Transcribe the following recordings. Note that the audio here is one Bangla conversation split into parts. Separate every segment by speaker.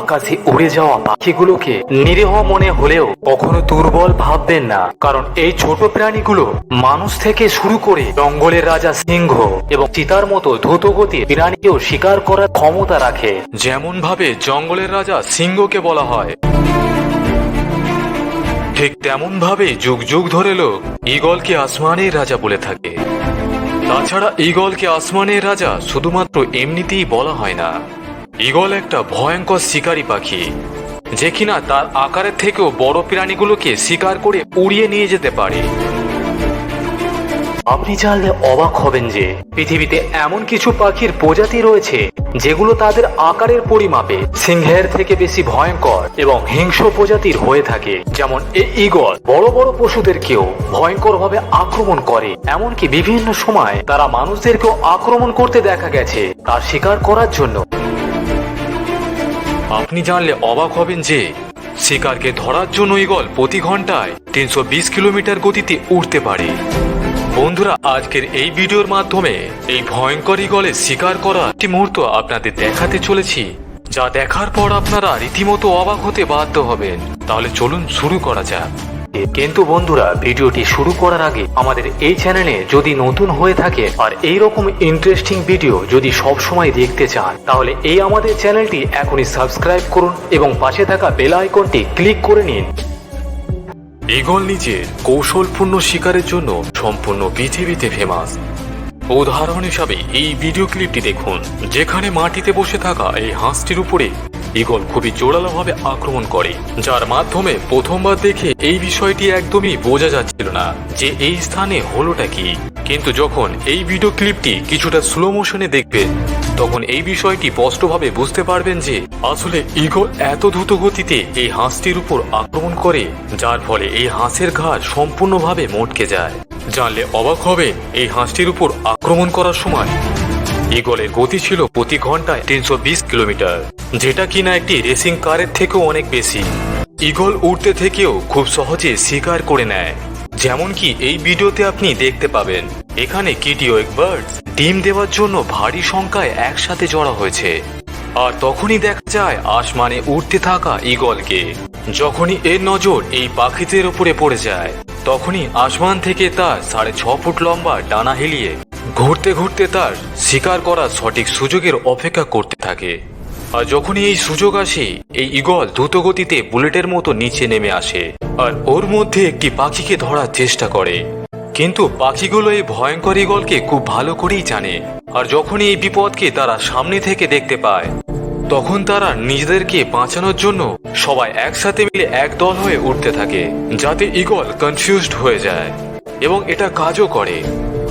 Speaker 1: আকাশে উড়ে যাওয়া পাখিগুলোকে নিরীহ মনে হলেও কখনো দুর্বল ভাববেন না, কারণ এই ছোট প্রাণীগুলো মানুষ থেকে শুরু করে জঙ্গলের রাজা সিংহ এবং চিতার মতো দ্রুতগতির প্রাণীকেও শিকার করার ক্ষমতা রাখে। যেমন ভাবে জঙ্গলের রাজা সিংহকে বলা হয়, ঠিক তেমন ভাবে যুগ যুগ ধরে লোক ঈগলকে আসমানের রাজা বলে থাকে। তাছাড়া ঈগলকে আসমানের রাজা শুধুমাত্র এমনিতেই বলা হয় না। ঈগল একটা ভয়ঙ্কর শিকারী পাখি, যে কিনা তার আকারের থেকেও বড় প্রাণীগুলোকে শিকার করে উড়িয়ে নিয়ে যেতে পারে। আপনি জানলে অবাক হবেন যে পৃথিবীতে এমন কিছু পাখির প্রজাতি রয়েছে যেগুলো তাদের আকারের পরিমাপে সিংহের থেকে বেশি ভয়ঙ্কর এবং হিংস্র প্রজাতির হয়ে থাকে। যেমন এই ঈগল, বড় বড় পশুদেরকেও ভয়ঙ্করভাবে আক্রমণ করে। এমনকি বিভিন্ন সময় তারা মানুষদেরকেও আক্রমণ করতে দেখা গেছে তার শিকার করার জন্য। আপনি জানলে অবাক হবেন যে শিকারকে ধরার জন্য ঈগল প্রতি ঘন্টায় তিনশো বিশ কিলোমিটার গতিতে উঠতে পারে। বন্ধুরা, আজকের এই ভিডিওর মাধ্যমে এই ভয়ঙ্কর ঈগলের শিকার করা একটি মুহূর্ত আপনাদের দেখাতে চলেছি, যা দেখার পর আপনারা রীতিমতো অবাক হতে বাধ্য হবেন। তাহলে চলুন শুরু করা যাক। কিন্তু বন্ধুরা, ভিডিওটি শুরু করার আগে আমাদের এই চ্যানেলে যদি নতুন হয়ে থাকে আর এই রকম ইন্টারেস্টিং ভিডিও যদি সব সময় দেখতে চান, তাহলে এই আমাদের চ্যানেলটি এখনই সাবস্ক্রাইব করুন এবং পাশে থাকা বেল আইকনটি ক্লিক করে নিন। ঈগল নিজের কৌশলপূর্ণ শিকারের জন্য সম্পূর্ণ পৃথিবীতে ফেমাস উদাহরণ হিসাবে এই ভিডিও ক্লিপটি দেখুন, যেখানে মাটিতে বসে থাকা এই হাঁসটির উপরে ঈগল খুবই জোরালোভাবে আক্রমণ করে, যার মাধ্যমে প্রথমবার দেখে এই বিষয়টি একদমই বোঝা যাচ্ছিল না যে এই স্থানে হলোটা কি। কিন্তু যখন এই ভিডিও ক্লিপটি কিছুটা স্লো মোশনে দেখবেন তখন এই বিষয়টি স্পষ্টভাবে বুঝতে পারবেন যে আসলে ঈগল এত দ্রুত গতিতে এই হাঁসটির উপর আক্রমণ করে, যার ফলে এই হাঁসের ঘাড় সম্পূর্ণভাবে মটকে যায়। জানলে অবাক হবে, এই হাঁসটির উপর আক্রমণ করার সময় ঈগলের গতি ছিল প্রতি ঘন্টায় তিনশো বিশ কিলোমিটার, যেটা কিনা একটি রেসিং কারের থেকেও অনেক বেশি। ঈগল উড়তে থেকেও খুব সহজে শিকার করে নেয়। যেমন কি এই ভিডিওতে আপনি দেখতে পাবেন, এখানে কিটিওয়েক বার্ডস ডিম দেওয়ার জন্য ভারী সংখ্যায় একসাথে জড়া হয়েছে। আর তখনই দেখা যায় আসমানে উঠতে থাকা ঈগলকে। যখনই এর নজর এই পাখিদের উপরে পড়ে যায়, তখনই আসমান থেকে তার সাড়ে ছ ফুট লম্বা ডানা হেলিয়ে ঘুরতে ঘুরতে তার শিকার করার সঠিক সুযোগের অপেক্ষা করতে থাকে। আর যখনই এই সুযোগ আসে, এই ঈগল দ্রুতগতিতে বুলেটের মতো নিচে নেমে আসে। আর ওর মধ্যে একটি পাখিকে ধরার চেষ্টা করে। কিন্তু পাখিগুলো এই ভয়ঙ্কর ঈগলকে খুব ভালো করেই জানে। আর যখনই এই বিপদকে তারা সামনে থেকে দেখতে পায়, তখন তারা নিজেদেরকে বাঁচানোর জন্য সবাই একসাথে মিলে এক দল হয়ে উঠতে থাকে, যাতে ঈগল কনফিউজড হয়ে যায় এবং এটা কাজও করে।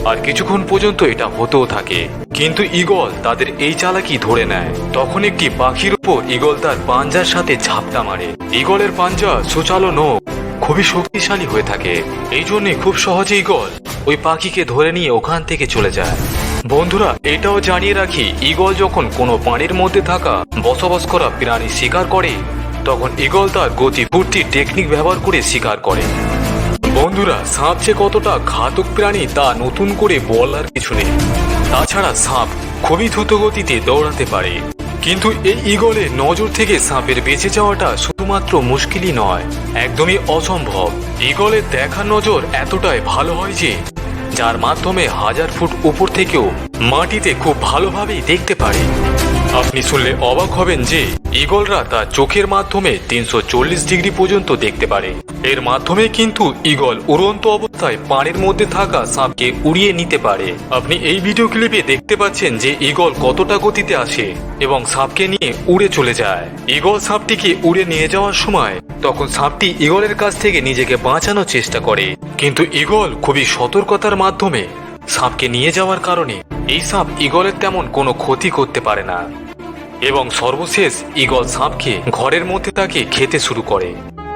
Speaker 1: আর কিছুক্ষণ পর্যন্ত এটা হতেও থাকে। কিন্তু ঈগল তাদের এই চালাকি ধরে নেয়। তখন একটি পাখির উপর ঈগল তার পাঞ্জার সাথে ঝাপটা মারে। ঈগলের পাঞ্জা সুচালো নোখ খুবই শক্তিশালী হয়ে থাকে। এই জন্যে খুব সহজে ঈগল ওই পাখিকে ধরে নিয়ে ওখান থেকে চলে যায়। বন্ধুরা, এটাও জানিয়ে রাখি, ঈগল যখন কোনো পানির মধ্যে থাকা, বসবাস করা প্রাণী শিকার করে, তখন ঈগল তার গতি ফুর্তির টেকনিক ব্যবহার করে শিকার করে। বন্ধুরা, সাপ যে কতটা ঘাতক প্রাণী তা নতুন করে বলার কিছু নেই। তাছাড়া সাপ খুবই দ্রুত গতিতে দৌড়াতে পারে। কিন্তু এই ঈগলের নজর থেকে সাপের বেঁচে যাওয়াটা শুধুমাত্র মুশকিলই নয়, একদমই অসম্ভব। ইগলের দেখার নজর এতটাই ভালো হয় যে, যার মাধ্যমে হাজার ফুট উপর থেকেও মাটিতে খুব ভালোভাবেই দেখতে পারে। আপনি শুনলে অবাক হবেন যে ঈগলরা তার চোখের মাধ্যমে তিনশো চল্লিশ ডিগ্রি পর্যন্ত দেখতে পারে। এর মাধ্যমে কিন্তু ঈগল উড়ন্ত অবস্থায় পানির মধ্যে থাকা সাপকে উড়িয়ে নিতে পারে। আপনি এই ভিডিও ক্লিপে দেখতে পাচ্ছেন যে ঈগল কতটা গতিতে আসে এবং সাপকে নিয়ে উড়ে চলে যায়। ঈগল সাপটিকে উড়ে নিয়ে যাওয়ার সময় তখন সাপটি ঈগলের কাছ থেকে নিজেকে বাঁচানোর চেষ্টা করে। কিন্তু ঈগল খুবই সতর্কতার মাধ্যমে সাপকে নিয়ে যাওয়ার কারণে এই সাপ ঈগলের তেমন কোনো ক্ষতি করতে পারে না। এবং সর্বশেষ ঈগল সাপকে ঘরের মধ্যে তাকে খেতে শুরু করে।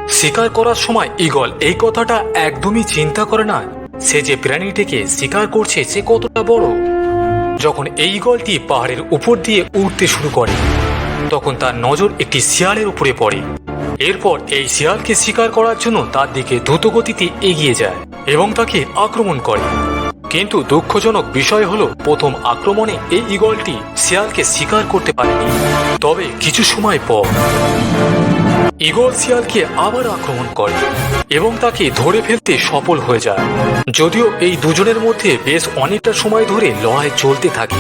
Speaker 1: শিকার করার সময় ঈগল এই কথাটা একদমই চিন্তা করে না, সে যে প্রাণীটিকে শিকার করছে সে কতটা বড়। যখন এই ঈগলটি পাহাড়ের উপর দিয়ে উঠতে শুরু করে, তখন তার নজর একটি শিয়ালের উপরে পড়ে। এরপর এই শিয়ালকে শিকার করার জন্য তার দিকে দ্রুতগতিতে এগিয়ে যায় এবং তাকে আক্রমণ করে। কিন্তু দুঃখজনক বিষয় হলো, প্রথম আক্রমণে এই ইগলটি শিয়ালকে শিকার করতে পারেনি। তবে কিছু সময় পর ইগল শিয়ালকে আবার আক্রমণ করে এবং তাকে ধরে ফেলতে সফল হয়ে যায়। যদিও এই দুজনের মধ্যে বেশ অনেকটা সময় ধরে লড়াই চলতে থাকে।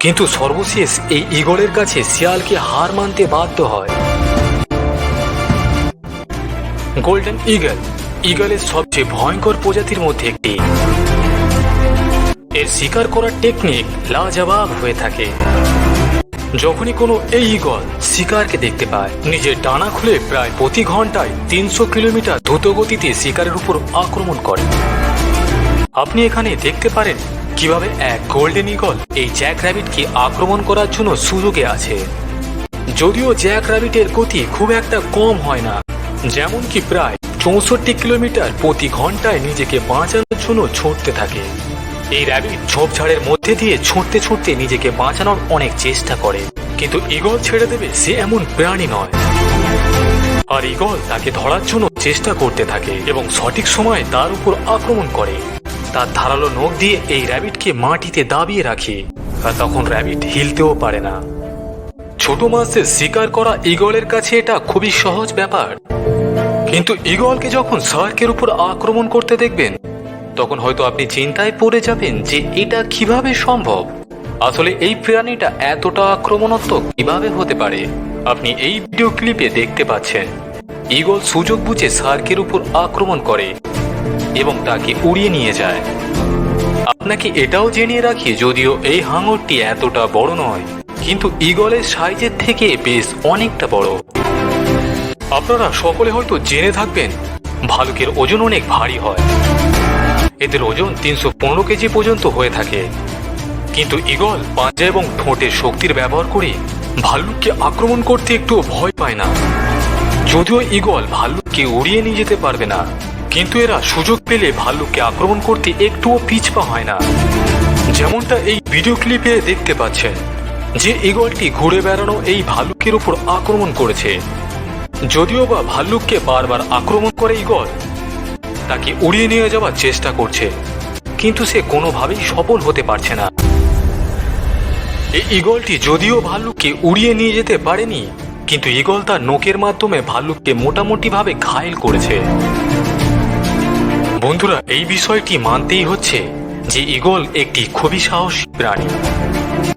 Speaker 1: কিন্তু সর্বশেষ এই ইগলের কাছে শিয়ালকে হার মানতে বাধ্য হয়। গোল্ডেন ইগল ইগলের সবচেয়ে ভয়ঙ্কর প্রজাতির মধ্যে একটি। এর শিকার করার টেকনিক লাজবাব হয়ে থাকে। যখনই কোনো এই ইগল শিকারকে দেখতে পায়, নিজের ডানা খুলে প্রায় প্রতি ঘন্টায় তিনশো কিলোমিটার দ্রুত গতিতে শিকারের উপর আক্রমণ করে। আপনি এখানে দেখতে পারেন কীভাবে এক গোল্ডেন ইগল এই জ্যাক র্যাবিটকে আক্রমণ করার জন্য সুযোগে আছে। যদিও জ্যাক র্যাবিটের গতি খুব একটা কম হয় না যেমন কি প্রায় চৌষট্টি কিলোমিটার প্রতি ঘন্টায় নিজেকে বাঁচানোর জন্য ছুটতে থাকে। এই র্যাবিট ঝোপঝাড়ের মধ্যে দিয়ে ছুটতে ছুটতে নিজেকে বাঁচানোর অনেক চেষ্টা করে। কিন্তু ইগল ছেড়ে দেবে সে এমন প্রাণী নয়। আর ইগল তাকে ধরার জন্য চেষ্টা করতে থাকে এবং সঠিক সময়ে তার উপর আক্রমণ করে। তার ধারালো নখ দিয়ে এই র্যাবিটকে মাটিতে দাবিয়ে রাখে। আর তখন র্যাবিট হিলতেও পারে না। ছোট মাছের শিকার করা ইগলের কাছে এটা খুবই সহজ ব্যাপার। কিন্তু ইগলকে যখন সার্কের উপর আক্রমণ করতে দেখবেন, তখন হয়তো আপনি চিন্তায় পড়ে যাবেন যে এটা কীভাবে সম্ভব। আসলে এই প্রাণীটা এতটা আক্রমণাত্মক কীভাবে হতে পারে? আপনি এই ভিডিও ক্লিপে দেখতে পাচ্ছেন। ইগল সুযোগ বুঝে সার্কের উপর আক্রমণ করে এবং তাকে উড়িয়ে নিয়ে যায়। আপনাকে এটাও জেনে রাখি, যদিও এই হাঙরটি এতটা বড় নয়, কিন্তু ইগলের সাইজের থেকে বেশ অনেকটা বড়। আপনারা সকলে হয়তো জেনে থাকবেন, ভালুকের ওজন অনেক ভারী হয়। এদের ওজন তিনশো পনেরো কেজি পর্যন্ত হয়ে থাকে। কিন্তু ইগল পাঁজা এবং ঠোঁটের শক্তির ব্যবহার করে ভাল্লুককে আক্রমণ করতে একটু ভয় পায় না। যদিও ইগল ভাল্লুককে উড়িয়ে নিয়ে যেতে পারবে না, কিন্তু এরা সুযোগ পেলে ভাল্লুককে আক্রমণ করতে একটুও পিছপা হয় না। যেমনটা এই ভিডিও ক্লিপে দেখতে পাচ্ছেন, যে ইগলটি ঘুরে বেড়ানো এই ভাল্লুকের উপর আক্রমণ করেছে। যদিও বা ভাল্লুককে বারবার আক্রমণ করে ইগল, তাকে উড়িয়ে নিয়ে যাওয়ার চেষ্টা করছে, কিন্তু সে কোনোভাবেই সফল হতে পারছে না। এই ইগলটি যদিও ভাল্লুককে উড়িয়ে নিয়ে যেতে পারেনি, কিন্তু ইগল তার নোকের মাধ্যমে ভাল্লুককে মোটামুটিভাবে ঘায়েল করেছে। বন্ধুরা, এই বিষয়টি মানতেই হচ্ছে যে ইগল একটি খুবই সাহসী প্রাণী।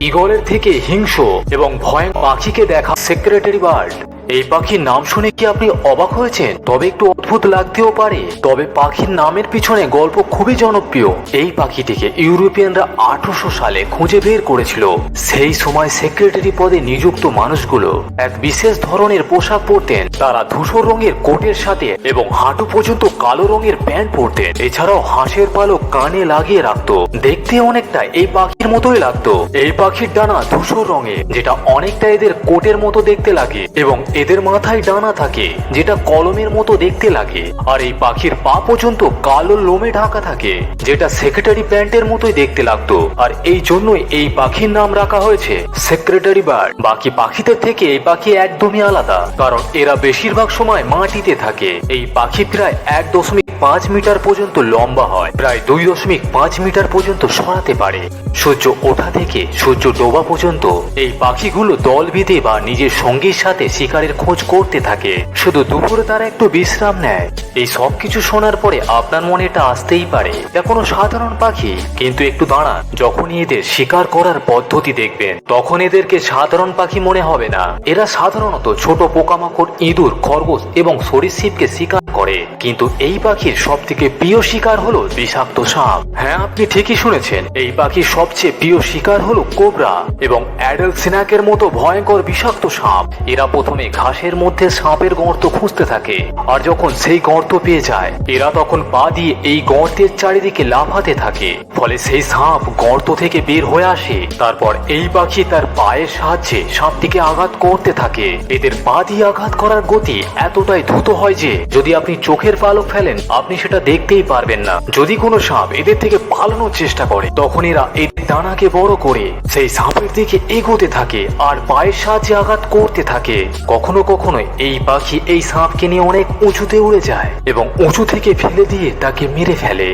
Speaker 1: ইগলের থেকে হিংস্র এবং ভয় পাখিকে দেখা সেক্রেটারি বার্ড এই পাখির নাম শুনে কি আপনি অবাক হয়েছেন? তবে একটু অদ্ভুত লাগতেও পারে। তবে পাখির নামের পিছনে গল্প খুবই জনপ্রিয়। এই পাখিটিকে ইউরোপিয়ানরা আঠারোশো সালে খুঁজে বের করেছিল। সেই সময় সেক্রেটারি পদে নিযুক্ত মানুষগুলো এক বিশেষ ধরনের পোশাক পরতেন। তারা ধূসর রঙের কোটের সাথে এবং হাঁটু পর্যন্ত কালো রঙের প্যান্ট পরতেন। এছাড়াও হাঁসের পালক কানে লাগিয়ে রাখতো। দেখতে অনেকটা এই পাখির মতোই লাগতো। এই পাখির ডানা ধূসর রঙের, যেটা অনেকটা এদের কোটের মতো দেখতে লাগে এবং এদের মাথায় ডানা থাকে, যেটা কলমের মতো দেখতে লাগে। আর এই পাখির পা পর্যন্ত কালো লোমে ঢাকা থাকে, যেটা সেক্রেটারি প্যান্টের মতোই দেখতে লাগতো। আর এই জন্যই এই পাখির নাম রাখা হয়েছে সেক্রেটারি বার্ড বাকি পাখিদের থেকে এই পাখি একদমই আলাদা, কারণ এরা বেশিরভাগ সময় মাটিতে থাকে। এই পাখি প্রায় এক দশমিক পাঁচ মিটার পর্যন্ত লম্বা হয়, প্রায় দুই দশমিক পাঁচ মিটার পর্যন্ত সরাতে পারে। সূর্য ওঠা থেকে সূর্য ডোবা পর্যন্ত এই পাখিগুলো দল বেঁধে বা নিজের সঙ্গীর সাথে শিকারের খোঁজ করতে থাকে। শুধু দুপুরে তারা একটু বিশ্রাম নেয়। এই সব কিছু শোনার পরে আপনার মনে এটা আসতেই পারে এটা কোনো সাধারণ পাখি। কিন্তু একটু দাঁড়ান, যখনই এদের শিকার করার পদ্ধতি দেখবেন, তখন এদেরকে সাধারণ পাখি মনে হবে না। এরা সাধারণত ছোট পোকামাকড়, ইঁদুর, খরগোশ এবং সরীসৃপকে শিকার করে। কিন্তু এই পাখির সব থেকে প্রিয় শিকার হলো বিষাক্ত সাপ। হ্যাঁ আপনি ঠিকই শুনেছেন, এই পাখির সবচেয়ে প্রিয় শিকার হলো কোবরা এবং অ্যাডেল সিনাকের মতো ভয়ঙ্কর বিষাক্ত সাপ। এরা প্রথমে ঘাসের মধ্যে সাপের গর্ত খুঁজতে থাকে। আর যখন সেই গর্ত পেয়ে যায়, এরা তখন পা দিয়ে এই গর্তের চারিদিকে লাফাতে থাকে। ফলে সেই সাপ গর্ত থেকে বের হয়ে আসে। তারপর এই পাখি তার পায়ের সাহায্যে সাপটিকে আঘাত করতে থাকে। এদের পা দিয়ে আঘাত করার গতি এতটাই দ্রুত হয় যে, যদি আপনি চোখের পালক ফেলেন, আপনি সেটা দেখতেই পারবেন না। যদি কোনো সাপ এদের থেকে পালানোর চেষ্টা করে, তখন এরা এই দানাকে বড় করে সেই সাপের দিকে এগোতে থাকে আর পায়ের সাহায্যে আঘাত করতে থাকে। কখনো কখনোই এই পাখি এই সাপকে নিয়ে অনেক উঁচুতে উড়ে যায় এবং উঁচু থেকে ফেলে দিয়ে তাকে মেরে ফেলে।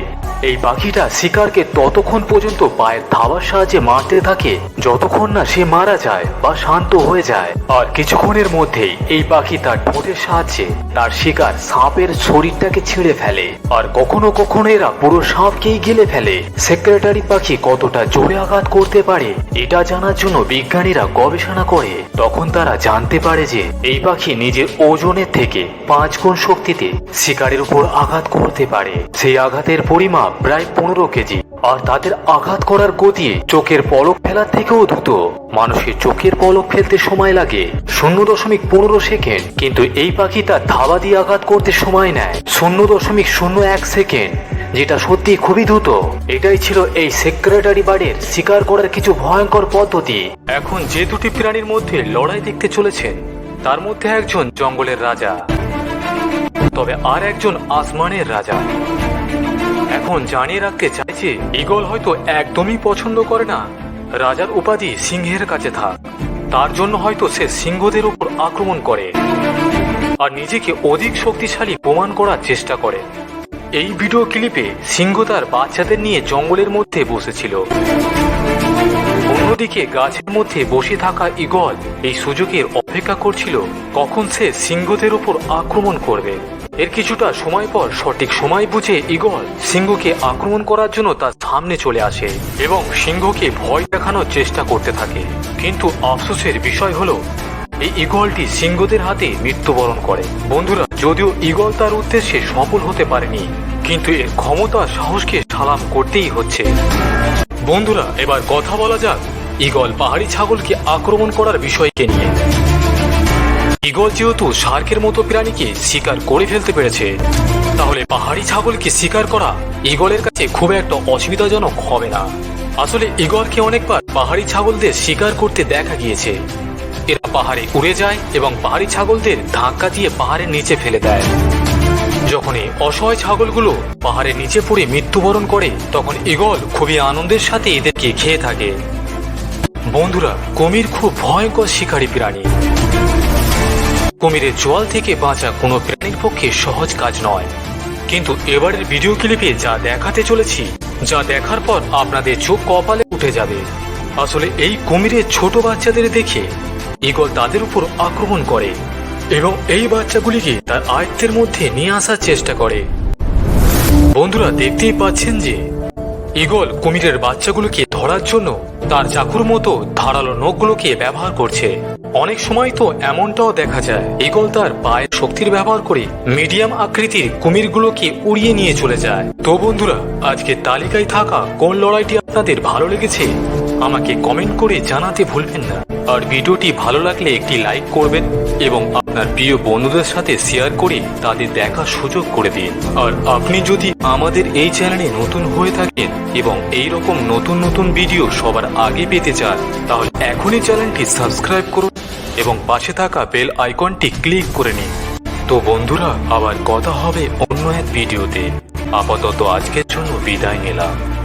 Speaker 1: এই পাখিটা শিকারকে ততক্ষণ পর্যন্ত পায়ের ধাওয়ার সাহায্যে মারতে থাকে। যতক্ষণ না সে মারা যায় বা শান্ত হয়ে যায়। আর কিছুক্ষণের মধ্যেই এই পাখি তার ঠোঁটের সাহায্যে তার শিকার সাপের শরীরটাকে ছিঁড়ে ফেলে। আর কখনো কখনো এরা পুরো সাপকেই গিলে ফেলে। সেক্রেটারি পাখি কতটা জোরে আঘাত করতে পারে, এটা জানার জন্য বিজ্ঞানীরা গবেষণা করে। তখন তারা জানতে পারে যে এই পাখি নিজের ওজনের থেকে পাঁচ গুণ শক্তিতে শিকারের উপর আঘাত করতে পারে। সেই আঘাতের পরিমাপ প্রায় পনেরো কেজি। আর তাদের আঘাত করার গতি চোখের পলক ফেলার থেকেও দ্রুত। মানুষের চোখের পলক ফেলতে সময় লাগে। শূন্য দশমিক পনেরো সেকেন্ড। কিন্তু এই পাখি তার ধাবা দিয়ে আঘাত করতে সময় নেয়। শূন্য দশমিক শূন্য এক সেকেন্ড, যেটা সত্যি খুবই দ্রুত। এটাই ছিল এই সেক্রেটারি বার্ডের শিকার করার কিছু ভয়ঙ্কর পদ্ধতি। এখন যে দুটি প্রাণীর মধ্যে লড়াই দেখতে চলেছেন তার মধ্যে একজন জঙ্গলের রাজা, তবে আর একজন আসমানের রাজা। এখন জানিয়ে রাখতে চাইছে ইগল হয়তো একদমই পছন্দ করে না। রাজার উপাধি সিংহের কাছে থাক। তার জন্য হয়তো সে সিংহদের উপর আক্রমণ করে। আর নিজেকে অধিক শক্তিশালী প্রমাণ করার চেষ্টা করে। এই ভিডিও ক্লিপে সিংহ তার বাচ্চাদের নিয়ে জঙ্গলের মধ্যে বসেছিল। অন্যদিকে গাছের মধ্যে বসে থাকা ইগল এই সুযোগের অপেক্ষা করছিল কখন সে সিংহদের উপর আক্রমণ করবে। এর কিছুটা সময় পর সঠিক সময় বুঝে ইগল সিংহকে আক্রমণ করার জন্য তার সামনে চলে আসে এবং সিংহকে ভয় দেখানোর চেষ্টা করতে থাকে। কিন্তু আফসোসের বিষয় হলো, এই ইগলটি সিংহদের হাতে মৃত্যুবরণ করে। বন্ধুরা, যদিও ইগল তার উদ্দেশ্যে সফল হতে পারেনি, কিন্তু এর ক্ষমতা, সাহসকে সালাম করতেই হচ্ছে। বন্ধুরা, এবার কথা বলা যাক ইগল পাহাড়ি ছাগলকে আক্রমণ করার বিষয়কে নিয়ে। ইগল যেহেতু শার্কের মতো প্রাণীকে শিকার করে ফেলতে পেরেছে, তাহলে পাহাড়ি ছাগলকে শিকার করা ইগলের কাছে খুব একটা অসুবিধাজনক হবে না। আসলে ইগলকে অনেকবার পাহাড়ি ছাগলদের শিকার করতে দেখা গিয়েছে। এরা পাহাড়ে উড়ে যায় এবং পাহাড়ি ছাগলদের ধাক্কা দিয়ে পাহাড়ের নিচে ফেলে দেয়। যখন এই অসহায় ছাগলগুলো পাহাড়ের নিচে পড়ে মৃত্যুবরণ করে, তখন ইগল খুবই আনন্দের সাথে এদেরকে খেয়ে থাকে। বন্ধুরা, কুমির খুব ভয়ঙ্কর শিকারী প্রাণী। কুমিরের জল থেকে বাঁচা কোনো প্রাণীর পক্ষে সহজ কাজ নয়। কিন্তু এবারের ভিডিও ক্লিপে যা দেখাতে চলেছি, যা দেখার পর আপনাদের চোখ কপালে উঠে যাবে। আসলে এই কুমিরের ছোট বাচ্চাদের দেখে ইগল তাদের উপর আক্রমণ করে এবং এই বাচ্চাগুলিকে তার আয়ত্তের মধ্যে নিয়ে আসার চেষ্টা করে। বন্ধুরা, দেখতেই পাচ্ছেন যে ইগল কুমিরের বাচ্চাগুলোকে ধরার জন্য তার চাকুর মতো ধারালো নখগুলোকে ব্যবহার করছে। অনেক সময় তো এমনটাও দেখা যায়, ইগল তার পায়ের শক্তির ব্যবহার করে মিডিয়াম আকৃতির কুমিরগুলোকে উড়িয়ে নিয়ে চলে যায়। তো বন্ধুরা আজকে তালিকায় থাকা কোন লড়াইটি আপনাদের ভালো লেগেছে, আমাকে কমেন্ট করে জানাতে ভুলবেন না। আর ভিডিওটি ভালো লাগলে একটি লাইক করবেন এবং আপনার প্রিয় বন্ধুদের সাথে শেয়ার করে তাদের দেখার সুযোগ করে দিন। আর আপনি যদি আমাদের এই চ্যানেলে নতুন হয়ে থাকেন এবং এই রকম নতুন নতুন ভিডিও সবার আগে পেতে চান, তাহলে এখনই চ্যানেলটি সাবস্ক্রাইব করুন। এবং পাশে থাকা বেল আইকনটি ক্লিক করে নিন। তো বন্ধুরা, আবার কথা হবে অন্য এক ভিডিওতে। আপাতত আজকের জন্য বিদায় নিলাম।